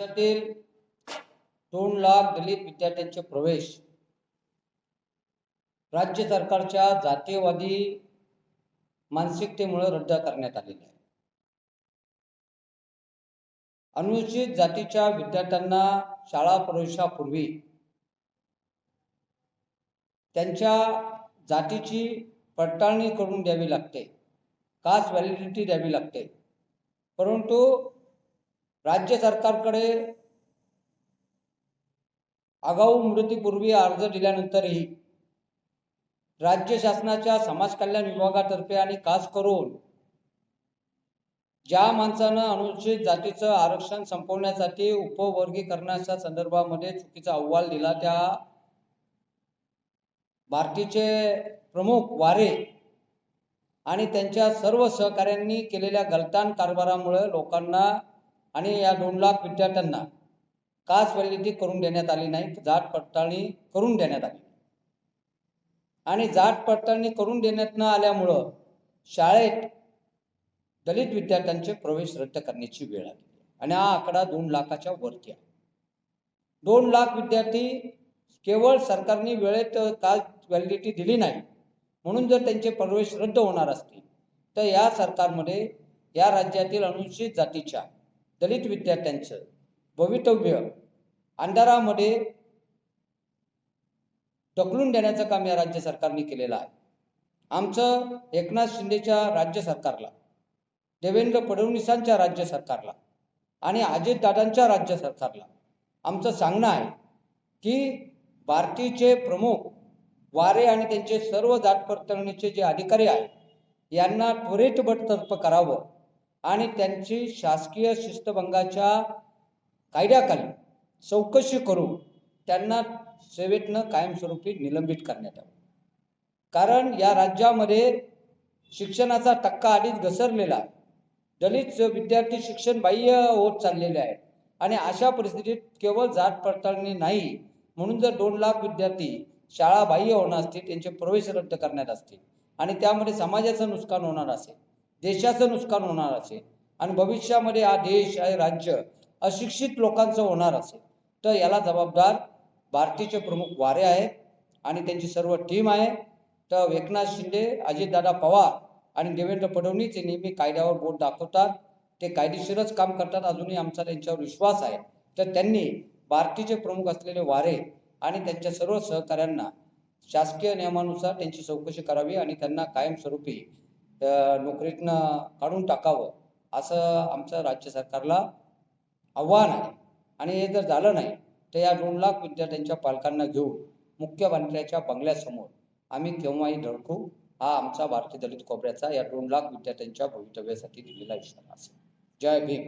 राज्यातील दोन लाख दलित विद्यार्थ्यांचे प्रवेश राज्य सरकारच्या जातीयवादी मानसिकतेमुळे रद्द करण्यात आलेले आहे. अनुसूचित जातीच्या विद्यार्थ्यांना शाळा प्रवेशापूर्वी त्यांच्या जातीची पडताळणी करून द्यावी लागते. कास्ट व्हॅलिडिटी द्यावी लागते. परंतु राज्य सरकारकडे आगाऊ मुदतीपूर्वी अर्ज दिल्यानंतरही राज्य शासनाच्या समाज कल्याण विभागातर्फे आणि खास करून ज्या माणसानं अनुसूचित जातीचं आरक्षण संपवण्यासाठी उपवर्गीकरणाच्या संदर्भामध्ये चुकीचा अहवाल दिला त्या भारतीचे प्रमुख वारे आणि त्यांच्या सर्व सहकाऱ्यांनी केलेल्या गलतान कारभारामुळे लोकांना आणि या दोन लाख विद्यार्थ्यांना काच व्हॅलिडिटी करून देण्यात आली नाही जात पडताळणी करून देण्यात आली आणि जात पडताळणी करून देण्यात न आल्यामुळं शाळेत दलित विद्यार्थ्यांचे प्रवेश रद्द करण्याची वेळ आली. आणि हा आकडा दोन लाखाच्या वरती आहे. दोन लाख विद्यार्थी केवळ सरकारने वेळेत कास्ट व्हॅलिडिटी दिली नाही म्हणून जर त्यांचे प्रवेश रद्द होणार असतील तर या सरकारमध्ये या राज्यातील अनुसूचित जातीच्या दलित विद्यार्थ्यांचं भवितव्य. अंधारामध्ये ढकलून देण्याचं काम या राज्य सरकारने केलेलं आहे. आमचं एकनाथ शिंदेच्या राज्य सरकारला देवेंद्र फडणवीसांच्या राज्य सरकारला आणि अजितदादांच्या राज्य सरकारला आमचं सांगणं आहे की भारतीचे प्रमुख वारे आणि त्यांचे सर्व जात पडताळणीचे जे अधिकारी आहेत यांना त्वरित बडतर्फ करावं. आणि त्यांची शासकीय शिस्तभंगाच्या कायद्याखाली चौकशी करून त्यांना सेवेतनं कायमस्वरूपी निलंबित करण्यात यावं. कारण या राज्यामध्ये शिक्षणाचा टक्का आधीच घसरलेला आहे. दलित विद्यार्थी शिक्षण बाह्य होत चाललेले आहेत. आणि अशा परिस्थितीत केवळ जात पडताळणी नाही म्हणून जर दोन लाख विद्यार्थी शाळा बाह्य होणार असतील त्यांचे प्रवेश रद्द करण्यात असतील आणि त्यामध्ये समाजाचं नुकसान होणार असेल देशाचं नुकसान होणार असेल आणि भविष्यामध्ये हा देश आणि राज्य अशिक्षित लोकांचं होणार असेल तर याला जबाबदार भारतीचे प्रमुख वारे आहेत आणि त्यांची सर्व टीम आहे. तर एकनाथ शिंदे अजितदादा पवार आणि देवेंद्र फडणवीस हे नेहमी कायद्यावर बोट दाखवतात. ते कायदेशीरच काम करतात. अजूनही आमचा त्यांच्यावर विश्वास आहे. तर त्यांनी भारतीचे प्रमुख असलेले वारे आणि त्यांच्या सर्व सहकाऱ्यांना शासकीय नियमानुसार त्यांची चौकशी करावी आणि त्यांना कायमस्वरूपी नोकरीतनं काढून टाकावं असं आमचं राज्य सरकारला आव्हान आहे. आणि हे जर झालं नाही तर या दोन लाख विद्यार्थ्यांच्या पालकांना घेऊन मुख्यमंत्र्याच्या बंगल्यासमोर आम्ही केव्हाही धडकू हा आमचा भारतीय दलित कोपऱ्याचा या दोन लाख विद्यार्थ्यांच्या भवितव्यासाठी दिलेला इशारा असेल. जय भीम.